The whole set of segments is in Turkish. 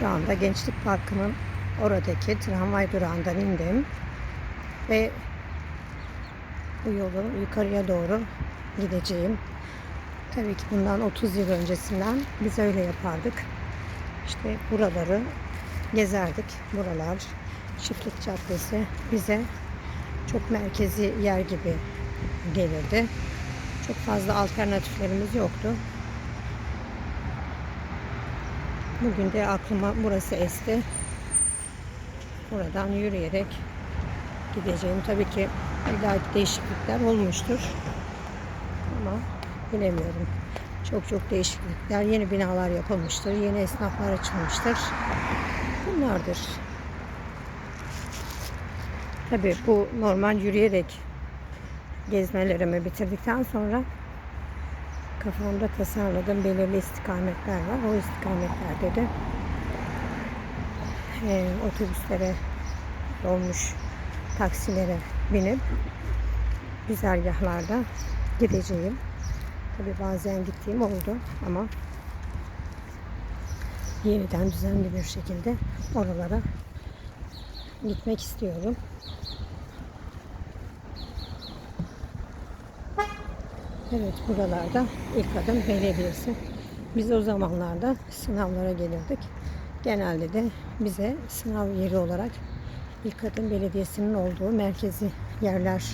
Şu anda Gençlik Parkı'nın oradaki tramvay durağından indim. Ve bu yolu yukarıya doğru gideceğim. Tabii ki bundan 30 yıl öncesinden biz öyle yapardık. İşte buraları gezerdik. Buralar Çiftlik Caddesi bize çok merkezi yer gibi gelirdi. Çok fazla alternatiflerimiz yoktu. Bugün de aklıma burası esti. Buradan yürüyerek gideceğim. Tabii ki illa değişiklikler olmuştur. Ama bilemiyorum. Çok çok değişiklikler, yeni binalar yapılmıştır, yeni esnaflar açılmıştır. Bunlardır. Tabii bu normal yürüyerek gezmelerimi bitirdikten sonra kafamda tasarladığım belirli istikametler var. O istikametlerde de e, otobüslere dolmuş taksilere binip güzergahlarda gideceğim. Tabi bazen gittiğim oldu ama yeniden düzenli bir şekilde oralara gitmek istiyorum. Evet buralarda ilk adım belediyesi. Biz o zamanlarda sınavlara gelirdik. Genelde de bize sınav yeri olarak ilk adım belediyesinin olduğu merkezi yerler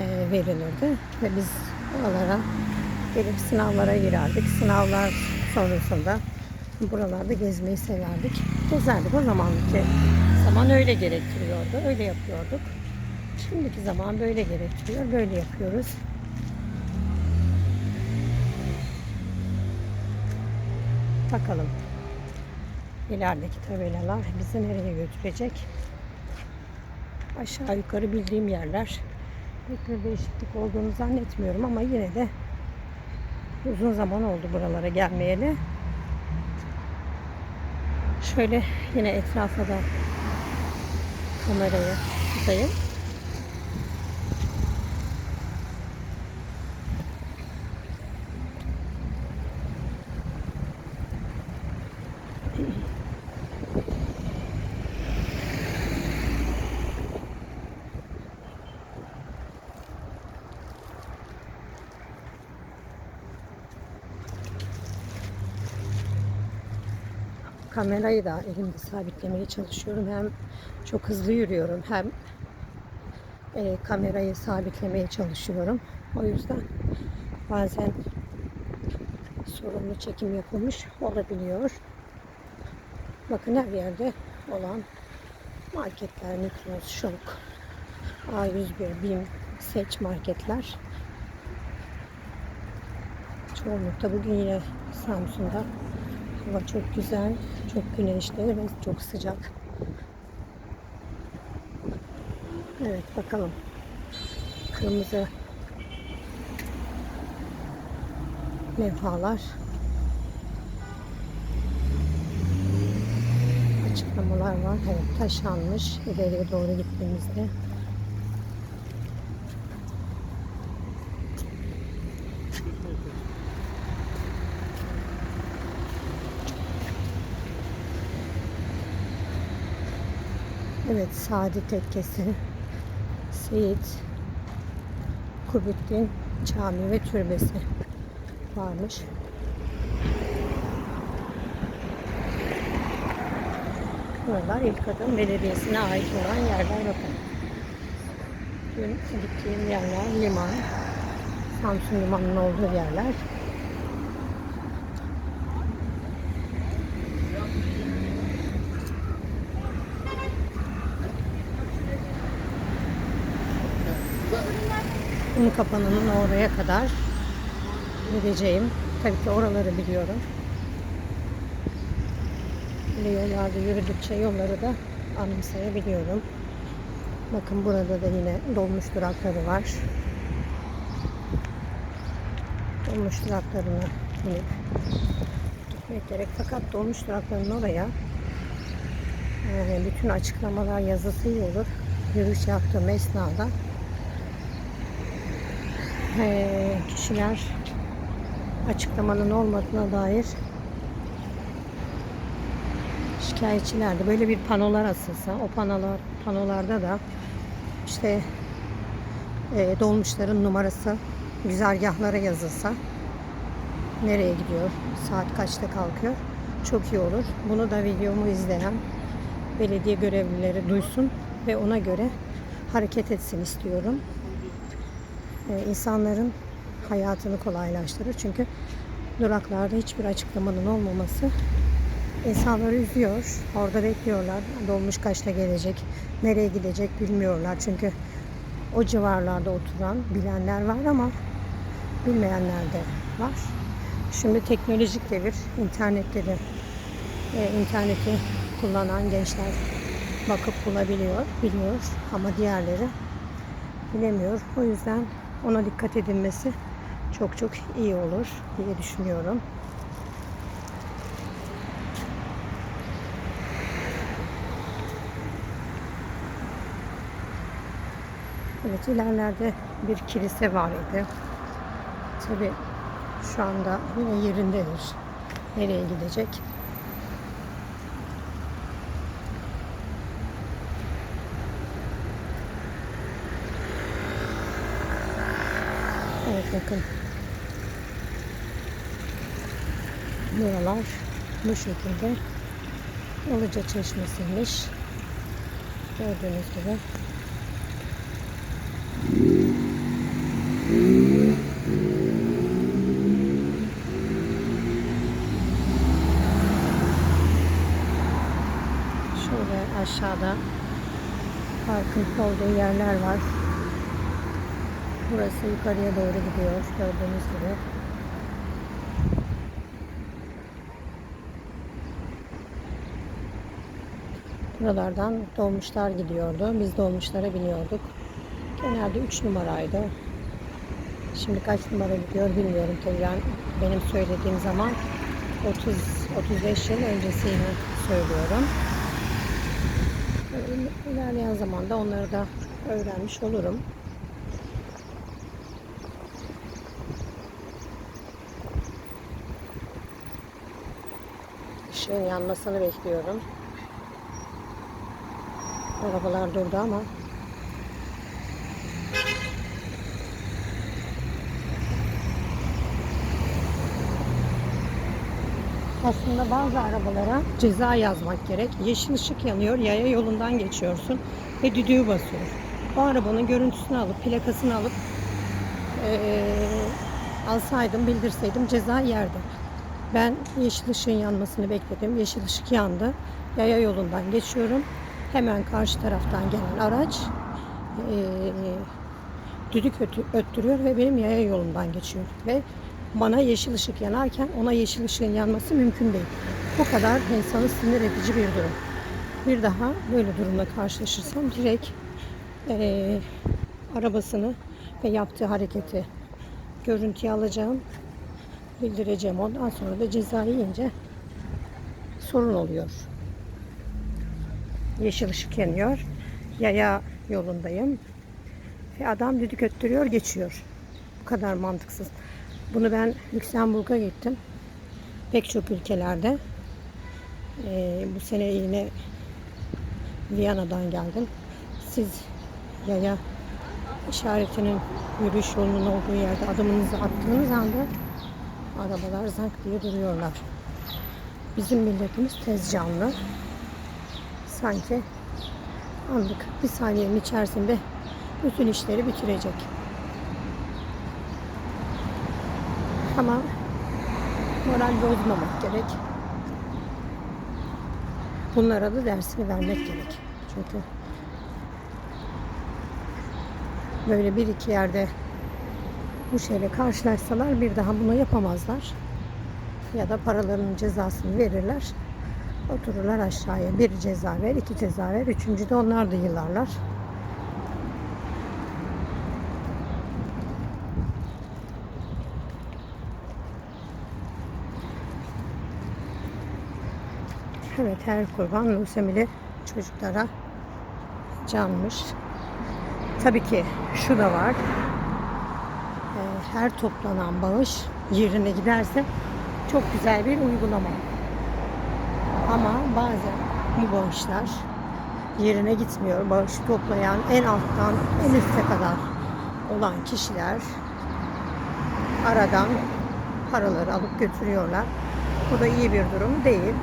e, verilirdi. Ve biz oralara gelip sınavlara girerdik. Sınavlar sonrasında buralarda gezmeyi severdik. Gezerdik o zamanki zaman öyle gerektiriyordu. Öyle yapıyorduk. Şimdiki zaman böyle gerektiriyor. Böyle yapıyoruz. Bakalım. İlerideki tabelalar bizi nereye götürecek? Aşağı yukarı bildiğim yerler. Pek bir değişiklik olduğunu zannetmiyorum ama yine de uzun zaman oldu buralara gelmeyeli. Şöyle yine etrafa da kamerayı tutayım. Kamerayı da elimde sabitlemeye çalışıyorum. Hem çok hızlı yürüyorum hem e, kamerayı sabitlemeye çalışıyorum. O yüzden bazen sorunlu çekim yapılmış olabiliyor. Bakın her yerde olan marketler, Migros, Şok, A101, BİM, Seç marketler. Çoğunlukta bugün yine Samsun'da Hava çok güzel, çok güneşli ve çok sıcak. Evet bakalım. Kırmızı levhalar. Açıklamalar var. Evet taşanmış. İleriye doğru gittiğimizde. Evet, Saadet Tekkesi, Seyit, Kubettin Cami ve Türbesi varmış. Buralar ilk adım belediyesine ait olan yerler bakın. Dün gittiğim yerler liman, Samsun limanının olduğu yerler. Un kapanının oraya kadar gideceğim. Tabii ki oraları biliyorum. Böyle yollarda yürüdükçe yolları da anımsayabiliyorum. Bakın burada da yine dolmuş durakları var. Dolmuş duraklarına binip gitmek gerek. Fakat dolmuş duraklarının oraya yani bütün açıklamalar yazısı olur. Yürüyüş yaptığım esnada e, kişiler açıklamanın olmadığına dair şikayetçilerdi. Böyle bir panolar asılsa, o panolar panolarda da işte e, dolmuşların numarası güzergahlara yazılsa nereye gidiyor, saat kaçta kalkıyor çok iyi olur. Bunu da videomu izleyen belediye görevlileri duysun ve ona göre hareket etsin istiyorum. Ee, insanların hayatını kolaylaştırır. Çünkü duraklarda hiçbir açıklamanın olmaması insanları üzüyor. Orada bekliyorlar. Dolmuş kaçta gelecek, nereye gidecek bilmiyorlar. Çünkü o civarlarda oturan bilenler var ama bilmeyenler de var. Şimdi teknolojik devir, internette de e, interneti kullanan gençler bakıp bulabiliyor, biliyor ama diğerleri bilemiyor. O yüzden ona dikkat edilmesi çok çok iyi olur diye düşünüyorum. Evet ilerlerde bir kilise var idi. Tabi şu anda yine yerindedir. Nereye gidecek? Evet bakın. Buralar bu şekilde Ilıca Çeşmesi'ymiş. Gördüğünüz gibi. Şöyle aşağıda parkın olduğu yerler var. Burası yukarıya doğru gidiyor gördüğünüz gibi. Buralardan dolmuşlar gidiyordu. Biz dolmuşlara biniyorduk. Genelde 3 numaraydı. Şimdi kaç numara gidiyor bilmiyorum tabii ben benim söylediğim zaman 30 35 yıl öncesini söylüyorum. İlerleyen zamanda onları da öğrenmiş olurum. Işığın yanmasını bekliyorum. Arabalar durdu ama aslında bazı arabalara ceza yazmak gerek. Yeşil ışık yanıyor, yaya yolundan geçiyorsun ve düdüğü basıyor. O arabanın görüntüsünü alıp, plakasını alıp ee, alsaydım, bildirseydim ceza yerdim. Ben yeşil ışığın yanmasını bekledim. Yeşil ışık yandı. Yaya yolundan geçiyorum. Hemen karşı taraftan gelen araç e, düdük öttürüyor ve benim yaya yolundan geçiyor. Ve bana yeşil ışık yanarken ona yeşil ışığın yanması mümkün değil. Bu kadar insanı sinir edici bir durum. Bir daha böyle durumla karşılaşırsam direkt e, arabasını ve yaptığı hareketi görüntüye alacağım bildireceğim. Ondan sonra da ceza yiyince sorun oluyor. Yeşil ışık yanıyor. Yaya yolundayım. Ve adam düdük öttürüyor geçiyor. Bu kadar mantıksız. Bunu ben Lüksemburg'a gittim. Pek çok ülkelerde. Ee, bu sene yine Viyana'dan geldim. Siz yaya işaretinin yürüyüş yolunun olduğu yerde adımınızı attığınız anda arabalar zank diye duruyorlar. Bizim milletimiz tez canlı. Sanki anlık bir saniyenin içerisinde bütün işleri bitirecek. Ama moral bozmamak gerek. Bunlara da dersini vermek gerek. Çünkü böyle bir iki yerde bu şeyle karşılaşsalar bir daha bunu yapamazlar. Ya da paralarının cezasını verirler. Otururlar aşağıya. Bir ceza ver, iki ceza ver. Üçüncü de onlar da yıllarlar. Evet her kurban lösemili çocuklara canmış. Tabii ki şu da var. Her toplanan bağış yerine giderse çok güzel bir uygulama. Ama bazen bu bağışlar yerine gitmiyor. Bağışı toplayan en alttan en üste kadar olan kişiler aradan paraları alıp götürüyorlar. Bu da iyi bir durum değil.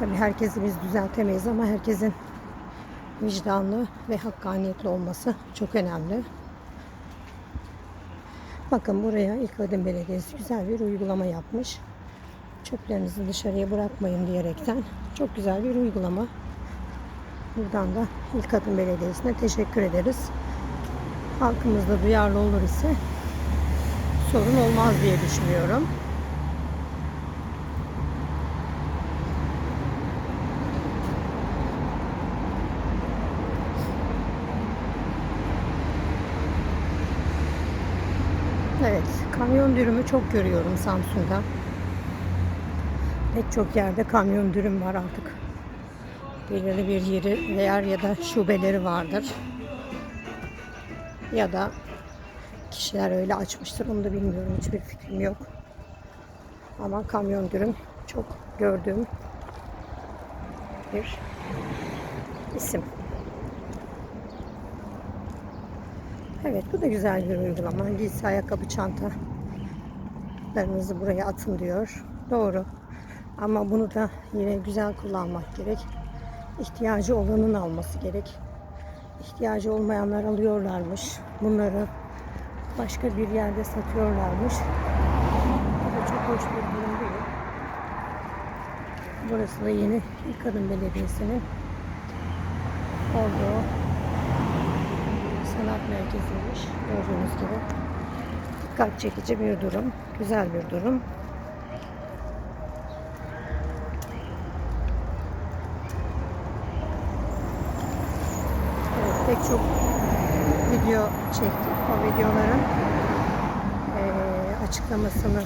Tabii herkesi biz düzeltemeyiz ama herkesin vicdanlı ve hakkaniyetli olması çok önemli. Bakın buraya İlk Adım Belediyesi güzel bir uygulama yapmış. Çöplerinizi dışarıya bırakmayın diyerekten çok güzel bir uygulama. Buradan da İlk Adım Belediyesi'ne teşekkür ederiz. Halkımız da duyarlı olur ise sorun olmaz diye düşünüyorum. Evet, kamyon dürümü çok görüyorum Samsun'da. Pek çok yerde kamyon dürüm var artık. Belirli bir yeri yer ya da şubeleri vardır. Ya da kişiler öyle açmıştır onu da bilmiyorum. Hiçbir fikrim yok. Ama kamyon dürüm çok gördüğüm bir isim. Evet bu da güzel bir uygulama. Giysi, ayakkabı, çantalarınızı buraya atın diyor. Doğru. Ama bunu da yine güzel kullanmak gerek. İhtiyacı olanın alması gerek. İhtiyacı olmayanlar alıyorlarmış. Bunları başka bir yerde satıyorlarmış. Bu da çok hoş bir durum değil. Burası da yeni İlk Kadın Belediyesi'nin olduğu sanat merkeziymiş. Gördüğünüz gibi. Dikkat çekici bir durum. Güzel bir durum. Evet, pek çok video çektik. O videoların açıklamasını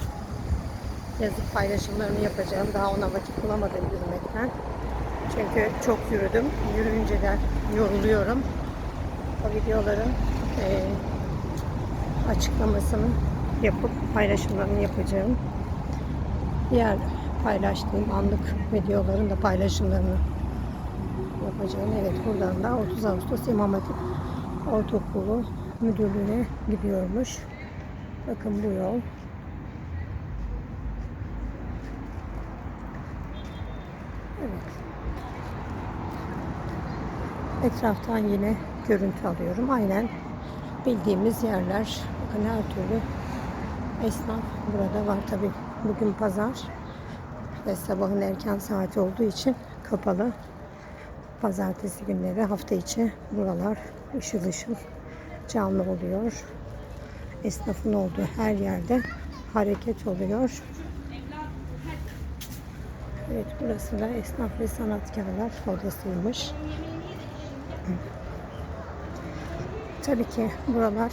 yazıp paylaşımlarını yapacağım. Daha ona vakit bulamadım yürümekten. Çünkü çok yürüdüm. Yürüyünce de yoruluyorum. O videoların eee, açıklamasını yapıp paylaşımlarını yapacağım. Diğer paylaştığım anlık videoların da paylaşımlarını yapacağım. Evet buradan da 30 Ağustos İmam Hatip Ortaokulu Müdürlüğü'ne gidiyormuş. Bakın bu yol. Evet. Etraftan yine görüntü alıyorum. Aynen bildiğimiz yerler. Bakın her türlü esnaf burada var. Tabi bugün pazar ve sabahın erken saati olduğu için kapalı. Pazartesi günleri hafta içi buralar ışıl ışıl canlı oluyor. Esnafın olduğu her yerde hareket oluyor. Evet burası da esnaf ve sanatkarlar odasıymış. Tabii ki buralar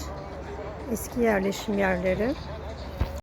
eski yerleşim yerleri.